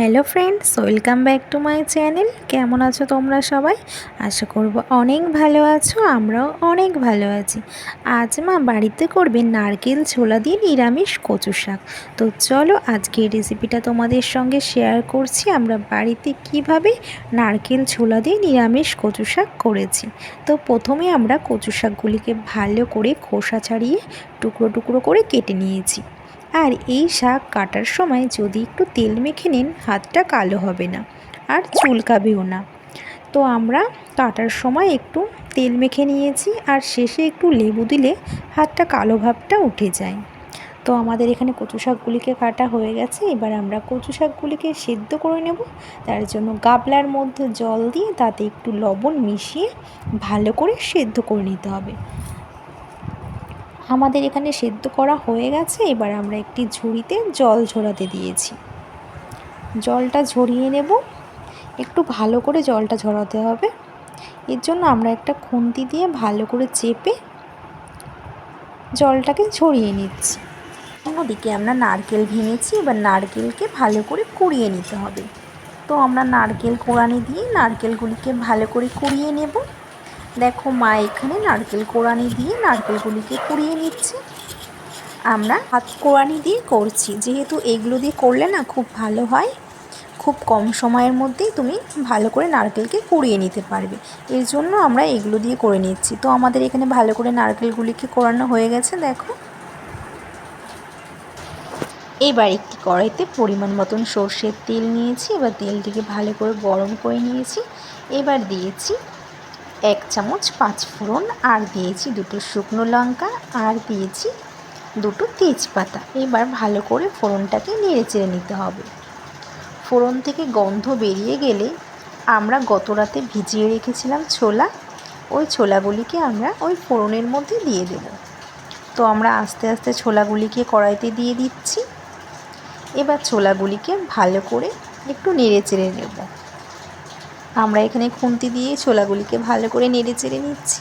Hello friends, welcome back to my channel. কেমন আছো তোমরা সবাই? আশা করব অনেক ভালো আছো, আমরাও অনেক ভালো আছি। আজ মা বাড়িতে করবে নারকেল ছোলা দিয়ে নিরামিষ কচু শাক। তো চলো আজকে রেসিপিটা তোমাদের সঙ্গে শেয়ার করছি, আমরা বাড়িতে কীভাবে নারকেল ছোলা দিয়ে নিরামিষ কচু শাক করেছি। তো প্রথমে আমরা কচু শাকগুলিকে ভালো করে খোসা ছাড়িয়ে টুকরো টুকরো করে কেটে নিয়েছি। আর এই শাক কাটার সময় যদি একটু তেল মেখে নেন, হাতটা কালো হবে না আর চুলকাবেও না। তো আমরা কাটার সময় একটু তেল মেখে নিয়েছি আর শেষে একটু লেবু দিলে হাতটা কালো ভাবটা উঠে যায়। তো আমাদের এখানে কচু শাকগুলিকে কাটা হয়ে গেছে। এবার আমরা কচু শাকগুলিকে সেদ্ধ করে নেব। তার জন্য গাবলার মধ্যে জল দিয়ে তাতে একটু লবণ মিশিয়ে ভালো করে সেদ্ধ করে নিতে হবে। আমাদের এখানে সেদ্ধ করা হয়ে গেছে, এবার আমরা একটি ঝুড়িতে জল ঝরাতে দিয়েছি। জলটা ঝরিয়ে নেব। একটু ভালো করে জলটা ঝরাতে হবে। এর জন্য আমরা একটা খুন্তি দিয়ে ভালো করে চেপে জলটাকে ঝরিয়ে নিচ্ছি। অন্যদিকে আমরা নারকেল ভেঙেছি, এবার নারকেলকে ভালো করে কুড়িয়ে নিতে হবে। তো আমরা নারকেল কোড়ানি দিয়ে নারকেলগুলিকে ভালো করে কুড়িয়ে নেব। দেখো মা এখানে নারকেল কোড়ানি দিয়ে নারকেলগুলিকে কুড়িয়ে নিচ্ছে। আমরা হাত কোড়ানি দিয়ে করছি। যেহেতু এগুলো দিয়ে করলে না খুব ভালো হয়, খুব কম সময়ের মধ্যেই তুমি ভালো করে নারকেলকে কুড়িয়ে নিতে পারবে। এর জন্য আমরা এগুলো দিয়ে করে নিচ্ছি। তো আমাদের এখানে ভালো করে নারকেলগুলিকে কোরানো হয়ে গেছে, দেখো। এবার একটি কড়াইতে পরিমাণ মতন সর্ষের তেল নিয়েছি। এবার তেলটিকে ভালো করে গরম করে নিয়েছি। এবার দিয়েছি এক চামচ পাঁচ ফোড়ন, আর দিয়েছি দুটো শুকনো লঙ্কা, আর দিয়েছি দুটো তেজপাতা। এবার ভালো করে ফোড়নটাকে নেড়ে চেড়ে নিতে হবে। ফোড়ন থেকে গন্ধ বেরিয়ে গেলে আমরা গত রাতে ভিজিয়ে রেখেছিলাম ছোলা। ওই ছোলাগুলিকে আমরা ওই ফোড়নের মধ্যে দিয়ে দেব। তো আমরা আস্তে আস্তে ছোলাগুলিকে কড়াইতে দিয়ে দিচ্ছি। এবার ছোলাগুলিকে ভালো করে একটু নেড়ে চেড়ে নেব। আমরা এখানে খুন্তি দিয়ে ছোলাগুলিকে ভালো করে নেড়ে চেড়ে নিচ্ছি।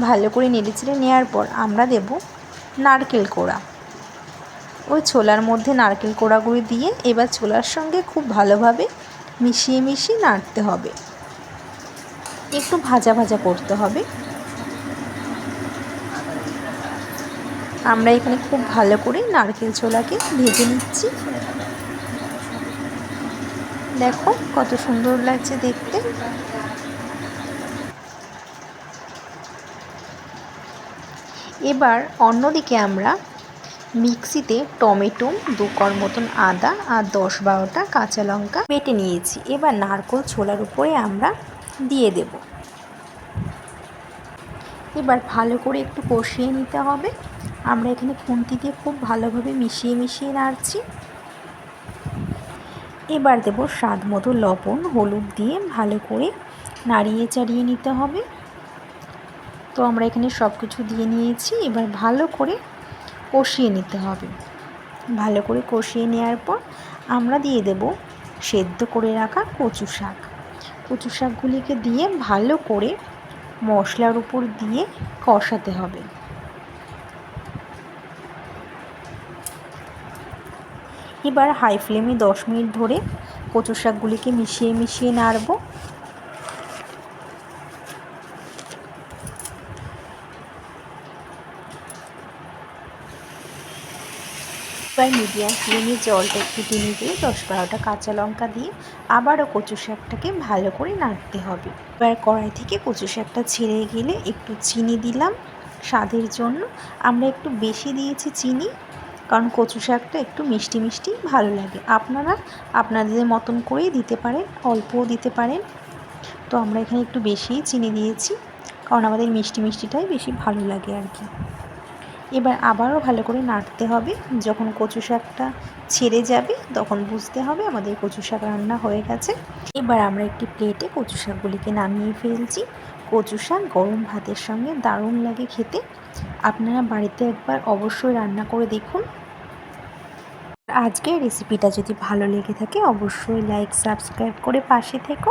ভালো করে নেড়ে চেড়ে নেওয়ার পর আমরা দেব নারকেল কোড়া। ওই ছোলার মধ্যে নারকেল কোড়াগুলি দিয়ে এবার ছোলার সঙ্গে খুব ভালোভাবে মিশিয়ে মিশিয়ে নাড়তে হবে। একটু ভাজা ভাজা করতে হবে। আমরা এখানে খুব ভালো করে নারকেল ছোলাকে ভেজে নিচ্ছি। দেখো কত সুন্দর লাগছে দেখতে। এবার অন্যদিকে আমরা মিক্সিতে টমেটো দু কর মতন আদা আর দশ বারোটা কাঁচা লঙ্কা বেটে নিয়েছি। এবার নারকোল ছোলার উপরে আমরা দিয়ে দেব। এবার ভালো করে একটু কষিয়ে নিতে হবে। আমরা এখানে খুন্তি দিয়ে খুব ভালোভাবে মিশিয়ে মিশিয়ে নাড়ছি। এবার দেব স্বাদ মতো লবণ, হলুদ দিয়ে ভালো করে নাড়িয়ে চাড়িয়ে নিতে হবে। তো আমরা এখানে সব কিছু দিয়ে নিয়েছি, এবার ভালো করে কষিয়ে নিতে হবে। ভালো করে কষিয়ে নেওয়ার পর আমরা দিয়ে দেব সেদ্ধ করে রাখা কচু শাক। কচু শাকগুলিকে দিয়ে ভালো করে মশলার উপর দিয়ে কষাতে হবে। এবার হাই ফ্লেমে দশ মিনিট ধরে কচু শাকগুলিকে মিশিয়ে মিশিয়ে নাড়ব। এবার মিডিয়াম ফ্লেমে জলটা একটু টেনে দিয়ে দশ বারোটা কাঁচা লঙ্কা দিয়ে আবারও কচু শাকটাকে ভালো করে নাড়তে হবে। এবার কড়াই থেকে কচু শাকটা ছেড়ে গেলে একটু চিনি দিলাম। স্বাদের জন্য আমরা একটু বেশি দিয়েছি চিনি। কারণ কচু শাকটা একটু মিষ্টি মিষ্টি ভালো লাগে। আপনারা আপনাদের মতন করেই দিতে পারেন, অল্পও দিতে পারেন। তো আমরা এখানে একটু বেশিই চিনি দিয়েছি, কারণ আমাদের মিষ্টি মিষ্টিটাই বেশি ভালো লাগে আর কি। এবার আবারও ভালো করে নাড়তে হবে। যখন কচু শাকটা ছেড়ে যাবে, তখন বুঝতে হবে আমাদের কচু শাক রান্না হয়ে গেছে। এবার আমরা একটি প্লেটে কচু শাকগুলিকে নামিয়ে ফেলছি। কচু শাক গরম ভাতের সঙ্গে দারুণ লাগে খেতে। আপনারা বাড়িতে একবার অবশ্যই রান্না করে দেখুন। আজকে রেসিপিটা যদি ভালো লেগে থাকে, অবশ্যই লাইক সাবস্ক্রাইব করে পাশে থেকো।